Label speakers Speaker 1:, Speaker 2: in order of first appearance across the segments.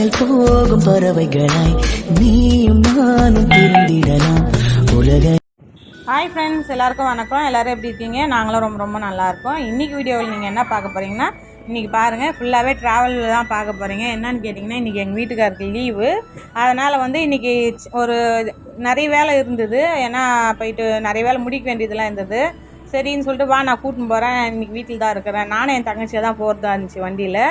Speaker 1: வானில் போகும் பறவைகளாய் நீயும் நானும் திருந்திடலாம் உலக
Speaker 2: ஹாய் ஃப்ரெண்ட்ஸ் எல்லாருக்கும் வணக்கம். எல்லாரும் எப்படி இருக்கீங்க? நாங்களும் ரொம்ப ரொம்ப நல்லா இருக்கோம். இன்றைக்கி வீடியோவில் நீங்கள் என்ன பார்க்க போகிறீங்கன்னா இன்றைக்கி பாருங்கள் ஃபுல்லாகவே ட்ராவலில் தான் பார்க்க போகிறீங்க என்னன்னு கேட்டிங்கன்னா இன்றைக்கி எங்கள் வீட்டுக்காருக்கு லீவு அதனால் வந்து இன்றைக்கி ஒரு நிறைய வேலை இருந்தது. ஏன்னா போயிட்டு நிறைய வேலை முடிக்க வேண்டியதெல்லாம் இருந்தது. சரின்னு சொல்லிட்டு வா நான் கூட்டின்னு போகிறேன் இன்றைக்கி வீட்டில் தான் இருக்கிறேன். நானும் என் தங்கச்சியாக தான் போகிறதா இருந்துச்சு வண்டியில்.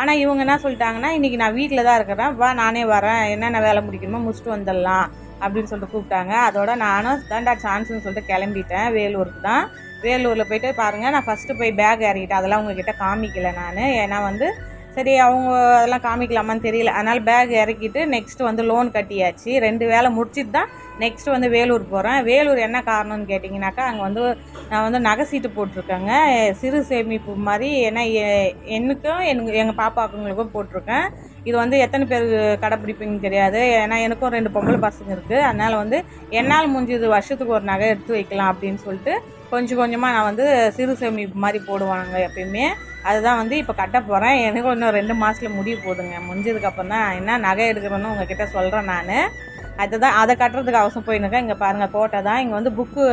Speaker 2: ஆனால் இவங்க என்ன சொல்லிட்டாங்கன்னா இன்றைக்கி நான் வீட்டில் தான் இருக்கிறேன். வா நானே வரேன். என்னென்ன வேலை முடிக்கணுமோ முடிச்சுட்டு வந்துடலாம். அப்படின்னு சொல்லிட்டு கூப்பிட்டாங்க. அதோட நானும் தாண்டா சான்ஸ்னு சொல்லிட்டு கிளம்பிட்டேன். வேலூருக்கு தான். வேலூரில் போயிட்டு பாருங்கள் நான் ஃபஸ்ட்டு போய் பேக் இறக்கிட்டேன் அதெல்லாம் உங்ககிட்ட காமிக்கல நான். ஏன்னா வந்து சரி அவங்க அதெல்லாம் காமிக்கலாமான்னு தெரியல. அதனால் பேக் இறக்கிட்டு நெக்ஸ்ட்டு வந்து லோன் கட்டியாச்சு. ரெண்டு வேலை முடிச்சிட்டு தான் நெக்ஸ்ட்டு வந்து வேலூர் போகிறேன் வேலூர் என்ன காரணம்னு கேட்டிங்கனாக்கா அங்கே வந்து நான் வந்து நகை சீட்டு போட்டிருக்கேங்க. சிறு சேமிப்பு மாதிரி ஏன்னா எ- எனக்கும் எனக்கு எங்கள் பாப்பாக்குங்களுக்கும் போட்டிருக்கேன். இது வந்து எத்தனை பேர் கடைப்பிடிப்பீங்கன்னு தெரியாது. ஏன்னா எனக்கும் ரெண்டு பொம்பளை பசங்க இருக்குது அதனால் வந்து என்னால் முடிஞ்சது வருஷத்துக்கு ஒரு நகை எடுத்து வைக்கலாம் அப்படின்னு சொல்லிட்டு கொஞ்சம் கொஞ்சமாக நான் வந்து சிறு சேமிப்பு மாதிரி போடுவாங்க எப்பயுமே. அதுதான் வந்து இப்போ கட்ட போகிறேன் எனக்கு இன்னும் ரெண்டு மாதத்தில் முடிவு போதுங்க. முடிஞ்சதுக்கப்புறம் தான் என்ன நகை எடுக்கிறேன்னு உங்ககிட்ட சொல்கிறேன் நான். அதுதான் அதை கட்டுறதுக்கு அவசரம் போயிருக்கேன் இங்கே பாருங்கள் கோட்டை தான். இங்கே வந்து புக்கு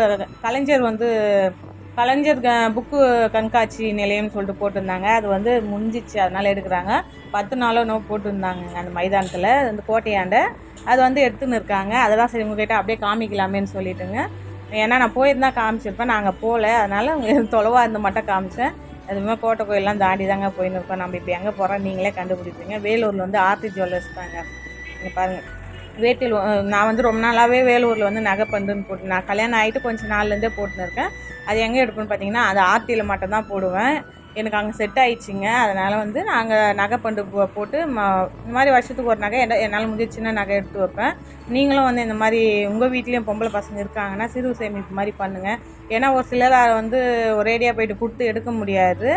Speaker 2: கலைஞர் வந்து கலைஞர் க- புக்கு கண்காட்சி நிலையம்னு சொல்லிட்டு போட்டிருந்தாங்க. அது வந்து முடிஞ்சிச்சு. அதனால் எடுக்கிறாங்க. பத்து நாளோ நோ போட்டிருந்தாங்க அந்த மைதானத்தில் அந்த கோட்டையாண்ட. அது வந்து எடுத்துன்னு இருக்காங்க. அதெல்லாம் சரி உங்ககிட்ட அப்படியே காமிக்கலாமேன்னு சொல்லிட்டுங்க. ஏன்னா நான் போயிருந்தா காமிச்சிருப்பேன். நாங்கள் போகல அதனால் தொலைவாக இருந்து மட்டும் காமிச்சேன். அதுமாதிரி கோட்டை கோயிலெலாம் தாண்டி தாங்க போயின்னு இருக்கோம் நம்ம இப்போ எங்கே போகிறோம் நீங்களே கண்டுபிடிப்பீங்க. வேலூரில் வந்து ஆர்த்தி ஜுவல்லர்ஸ் தாங்க. நீங்கள் பாருங்கள் வேட்டில் நான் வந்து ரொம்ப நாளாகவே வேலூரில் வந்து நகை பண்டுன்னு போட்டு நான் கல்யாணம் ஆகிட்டு கொஞ்சம் நாள்லேருந்தே போட்டுன்னு இருக்கேன். அது எங்கே எடுப்பேன்னு பார்த்தீங்கன்னா அது ஆர்த்தியில் மட்டும்தான் போடுவேன். எனக்கு அங்கே செட் ஆயிடுச்சுங்க. அதனால் வந்து நாங்கள் நகை பண்டு போட்டு இந்த மாதிரி வருஷத்துக்கு ஒரு நகை என்னால் முடிஞ்ச சின்ன நகை எடுத்து வைப்பேன். நீங்களும் வந்து இந்த மாதிரி உங்கள் வீட்லேயும் பொம்பளை பசங்க இருக்காங்கன்னா சிறு சேமிப்பு மாதிரி பண்ணுங்கள் ஏன்னா ஒரு சிலர் அதை வந்து ஒரேடியாக போயிட்டு கொடுத்து எடுக்க முடியாது.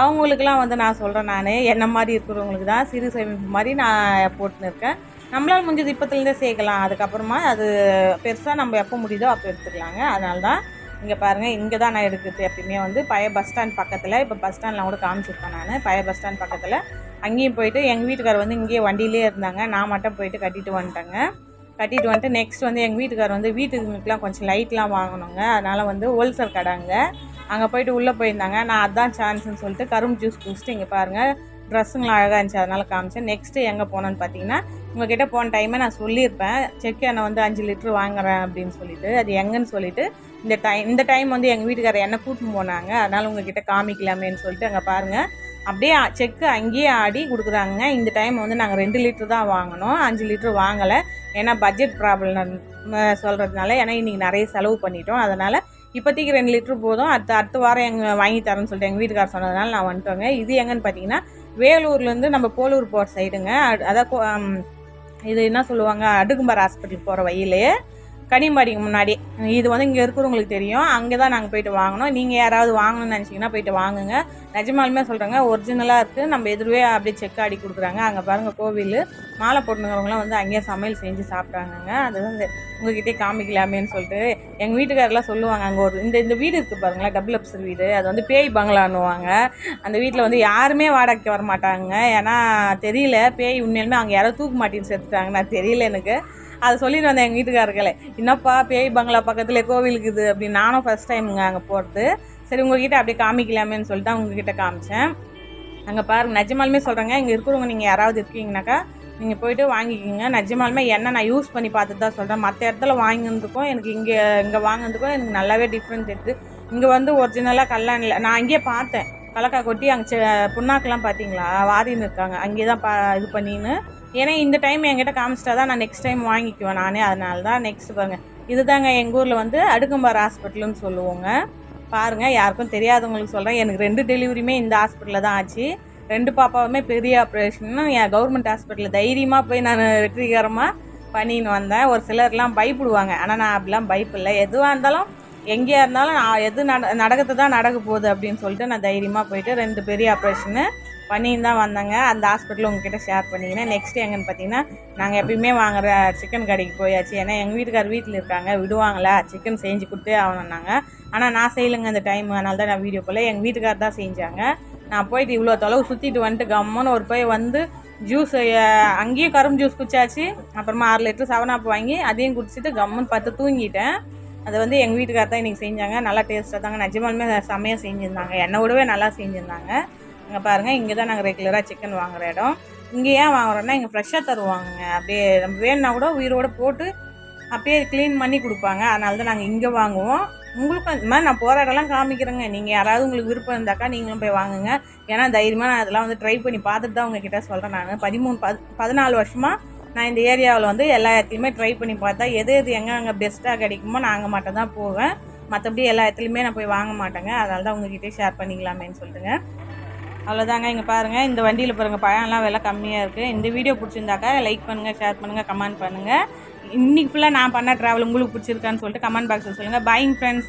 Speaker 2: அவங்களுக்குலாம் வந்து நான் சொல்கிறேன் நான் என்ன மாதிரி இருக்கிறவங்களுக்கு தான் சிறு சேமிப்பு மாதிரி நான் போட்டுன்னு இருக்கேன். நம்மளால் முடிஞ்சது இப்போத்துலேருந்தே சேர்க்கலாம். அதுக்கப்புறமா அது பெருசாக நம்ம எப்போ முடியுதோ அப்போ எடுத்துக்கலாங்க. அதனால தான் இங்கே பாருங்கள் இங்கே தான் நான் எடுக்கிறது எப்பயுமே வந்து. பழைய பஸ் ஸ்டாண்ட் பக்கத்தில் இப்போ பஸ் ஸ்டாண்ட்லாம் கூட காமிச்சிருப்பேன் நான். பழைய பஸ் ஸ்டாண்ட் பக்கத்தில். அங்கேயும் போயிட்டு எங்கள் வீட்டுக்காரர் வந்து இங்கேயே வண்டியிலே இருந்தாங்க. நான் மட்டும் போயிட்டு கட்டிட்டு வந்துட்டேங்க. கட்டிட்டு வந்துட்டு நெக்ஸ்ட் வந்து எங்கள் வீட்டுக்காரர் வந்து வீட்டுக்குலாம் கொஞ்சம் லைட்லாம் வாங்கணுங்க. அதனால் வந்து ஹோல்சேல் கடைங்க அங்கே. போயிட்டு உள்ளே போயிருந்தாங்க. நான் அதான் சான்ஸ்னு சொல்லிட்டு கரும்பு ஜூஸ் குடிச்சிட்டு இங்கே பாருங்கள் ட்ரெஸ்ஸுங்களாம் அழகாக இருந்துச்சு அதனால் காமிச்சேன். நெக்ஸ்ட்டு எங்கே போனோன்னு பார்த்தீங்கன்னா உங்ககிட்ட போன டைமே நான் சொல்லியிருப்பேன். செக் எண்ணெய் வந்து அஞ்சு லிட்ரு வாங்குறேன் அப்படின்னு சொல்லிட்டு அது எங்கன்னு சொல்லிட்டு இந்த டைம் இந்த டைம் வந்து எங்கள் வீட்டுக்காரர் என்ன கூட்டின்னு போனாங்க. அதனால் உங்ககிட்ட காமிக்கலாமேன்னு சொல்லிட்டு அங்கே பாருங்கள் அப்படியே செக்கு அங்கேயே ஆடி கொடுக்குறாங்க இந்த டைம் வந்து நாங்கள் ரெண்டு லிட்ரு தான் வாங்கினோம். அஞ்சு லிட்ரு வாங்கலை. ஏன்னா பட்ஜெட் ப்ராப்ளம் சொல்கிறதுனால ஏன்னா இன்றைக்கி நிறைய செலவு பண்ணிட்டோம். அதனால் இப்போதைக்கு ரெண்டு லிட்ரு போதும். அடுத்த அடுத்த வாரம் எங்கள் வாங்கி தரேன்னு சொல்லிட்டு எங்கள் வீட்டுக்காரர் சொன்னதுனால நான் வந்துட்டோங்க. இது எங்கன்னு பார்த்தீங்கன்னா வேலூர்லேருந்து நம்ம போலூர் போகிற சைடுங்க அ- அதான் இது என்ன சொல்லுவாங்க? அடுக்கும்பார் ஹாஸ்பிட்டல் போகிற வழியிலே கனிமாடிக்கு முன்னாடி. இது வந்து இங்கே இருக்கிறவங்களுக்கு தெரியும். அங்கே தான் நாங்கள் போயிட்டு வாங்கினோம் நீங்கள் யாராவது வாங்கணும்னு நினச்சிங்கன்னா போயிட்டு வாங்குங்க. நிஜமாலுமே சொல்கிறேங்க ஒரிஜினலாக இருக்குது நம்ம எதிர்வே அப்படியே செக் ஆடி கொடுக்குறாங்க. அங்கே பாருங்கள் கோவில். மாலை போட்டுங்கிறவங்களாம் வந்து அங்கேயே சமையல் செஞ்சு சாப்பிட்றாங்கங்க அது வந்து உங்ககிட்டே காமிக்கலாமேன்னு சொல்லிட்டு எங்கள் வீட்டுக்காரெல்லாம் சொல்லுவாங்க அங்கே ஒரு இந்த இந்த வீடு இருக்குது பாருங்களேன் டபுள் அப்சர் வீடு. அது வந்து பேய் பங்களான்னுவாங்க. அந்த வீட்டில் வந்து யாருமே வாடகைக்கு வர மாட்டாங்க ஏன்னா தெரியல பேய் உண்மையிலுமே அங்கே யாரோ தூக்கு மாட்டின்னு சேர்த்துட்டாங்க நான் தெரியல எனக்கு. அதை சொல்லிட்டு வந்தேன் எங்கள் வீட்டுக்காரர்களே. என்னப்பா பேய் பங்களா பக்கத்தில் கோவில் இருக்குது அப்படின்னு நானும் ஃபஸ்ட் டைமுங்க அங்கே போகிறது சரி உங்ககிட்ட அப்படியே காமிக்கலாமேன்னு சொல்லிட்டு தான் உங்ககிட்ட காமிச்சேன். அங்கே பாருங்க நிஜமாலுமே சொல்கிறேங்க இங்கே இருக்கிறவங்க நீங்கள் யாராவது இருக்கீங்கனாக்கா நீங்கள் போயிட்டு வாங்கிக்கிங்க. நிஜமாலுமே என்ன நான் யூஸ் பண்ணி பார்த்துட்டு தான் சொல்கிறேன் மற்ற இடத்துல வாங்கினதுக்கும் எனக்கு இங்கே இங்கே வாங்கினதுக்கும் எனக்கு நல்லாவே டிஃப்ரெண்ட் இருக்குது இங்கே வந்து ஒரிஜினலாக கல்லாணில் நான் அங்கேயே பார்த்தேன். கலக்கா கொட்டி அங்கே புண்ணாக்கெலாம் பார்த்தீங்களா வாரின்னு இருக்காங்க. அங்கேயே தான் பா இது பண்ணின்னு. ஏன்னா இந்த டைம் என்கிட்ட காமிச்சிட்டா தான் நான் நெக்ஸ்ட் டைம் வாங்கிக்குவேன் நானே. அதனால தான் நெக்ஸ்ட் பாருங்க. இதுதாங்க எங்கள் ஊரில் வந்து அடுக்கம்பார் ஹாஸ்பிட்டல்னு சொல்லுவோங்க. பாருங்கள் யாருக்கும் தெரியாதவங்களுக்கு சொல்கிறேன் எனக்கு ரெண்டு டெலிவரியுமே இந்த ஹாஸ்பிட்டலில் தான் ஆச்சு. ரெண்டு பாப்பாவுமே பெரிய ஆப்ரேஷன் என் கவர்மெண்ட் ஹாஸ்பிட்டலில் தைரியமாக போய் நான் வெற்றிகரமாக பண்ணின்னு வந்தேன். ஒரு சிலர்லாம் பயப்படுவாங்க. ஆனால் நான் அப்படிலாம் பயப்பில்லை எதுவாக இருந்தாலும் எங்கேயா இருந்தாலும் நான் எது நட நடக்கிறது தான் நடக்க போகுது அப்படின்னு சொல்லிட்டு நான் தைரியமாக போயிட்டு ரெண்டு பெரிய ஆப்ரேஷனு பண்ணின்னு தான் வந்தாங்க. அந்த ஹாஸ்பிட்டலில் உங்ககிட்ட ஷேர் பண்ணிக்கிறேன். நெக்ஸ்ட் எங்கன்னு பார்த்தீங்கன்னா நாங்கள் எப்பயுமே வாங்குற சிக்கன் கடைக்கு போயாச்சு. ஏன்னா எங்கள் வீட்டுக்கார் வீட்டில் இருக்காங்க. விடுவாங்களா? சிக்கன் செஞ்சு கொடுத்தே ஆகணும்னாங்க. ஆனால் நான் செய்யலைங்க அந்த டைம் அதனால தான் நான் வீடியோ போல எங்கள் வீட்டுக்கார் தான் செஞ்சாங்க. நான் போயிட்டு இவ்வளோ தொலைவு சுற்றிட்டு வந்துட்டு கம்முன்னு ஒரு போய் வந்து ஜூஸ் அங்கேயும் கரும்பு ஜூஸ் குடிச்சாச்சு. அப்புறமா ஆறு லிட்டர் செவன் அப் வாங்கி அதையும் குடிச்சிட்டு கம்முன்னு பார்த்து தூங்கிட்டேன். அது வந்து எங்கள் வீட்டுக்கார தான் இன்றைக்கி செஞ்சாங்க. நல்லா டேஸ்ட்டாக தாங்க. நிஜமாலுமே செம்மையாக செஞ்சுருந்தாங்க. என்னை விடவே நல்லா செஞ்சுருந்தாங்க. இங்கே பாருங்கள் இங்கே தான் நாங்கள் ரெகுலராக சிக்கன் வாங்குகிற இடம். இங்கே ஏன் வாங்குறோன்னா இங்கே ஃப்ரெஷ்ஷாக தருவாங்க. அப்படியே நம்ம வேணுன்னா கூட உயிரோட போட்டு அப்படியே க்ளீன் பண்ணி கொடுப்பாங்க. அதனால தான் நாங்கள் இங்கே வாங்குவோம். உங்களுக்கும் இந்த மாதிரி நான் போகிற இடம்லாம் காமிக்கிறேங்க. நீங்கள் யாராவது உங்களுக்கு விருப்பம் இருந்தாக்கா நீங்களும் போய் வாங்குங்க. ஏன்னா தைரியமாக நான் அதெல்லாம் வந்து ட்ரை பண்ணி பார்த்துட்டு தான் உங்ககிட்ட சொல்கிறேன் நான். பதிமூணு பத் பதினாலு வருஷமாக நான் இந்த ஏரியாவில் வந்து எல்லா இடத்துலையுமே ட்ரை பண்ணி பார்த்தா எது எது எங்கே அங்கே பெஸ்ட்டாக கிடைக்குமோ நான் அங்கே மட்டும் தான் போவேன். மற்றபடி எல்லா இடத்துலையுமே நான் போய் வாங்க மாட்டேங்க. அதனால தான் உங்ககிட்டயே ஷேர் பண்ணிக்கலாமேன்னு சொல்லிட்டுங்க. அவ்வளோதாங்க இங்கே பாருங்கள் இந்த வண்டியில் பாருங்கள் பழம்லாம் விலை கம்மியாக இருக்குது இந்த வீடியோ பிடிச்சிருந்தாக்கா லைக் பண்ணுங்கள் ஷேர் பண்ணுங்கள் கமெண்ட் பண்ணுங்கள் இன்றைக்கி ஃபுல்லாக நான் பண்ண ட்ராவல் உங்களுக்கு பிடிச்சிருக்கான்னு சொல்லிட்டு கமெண்ட் பாக்ஸில் சொல்லுங்கள் பாயிங் ஃப்ரெண்ட்ஸ்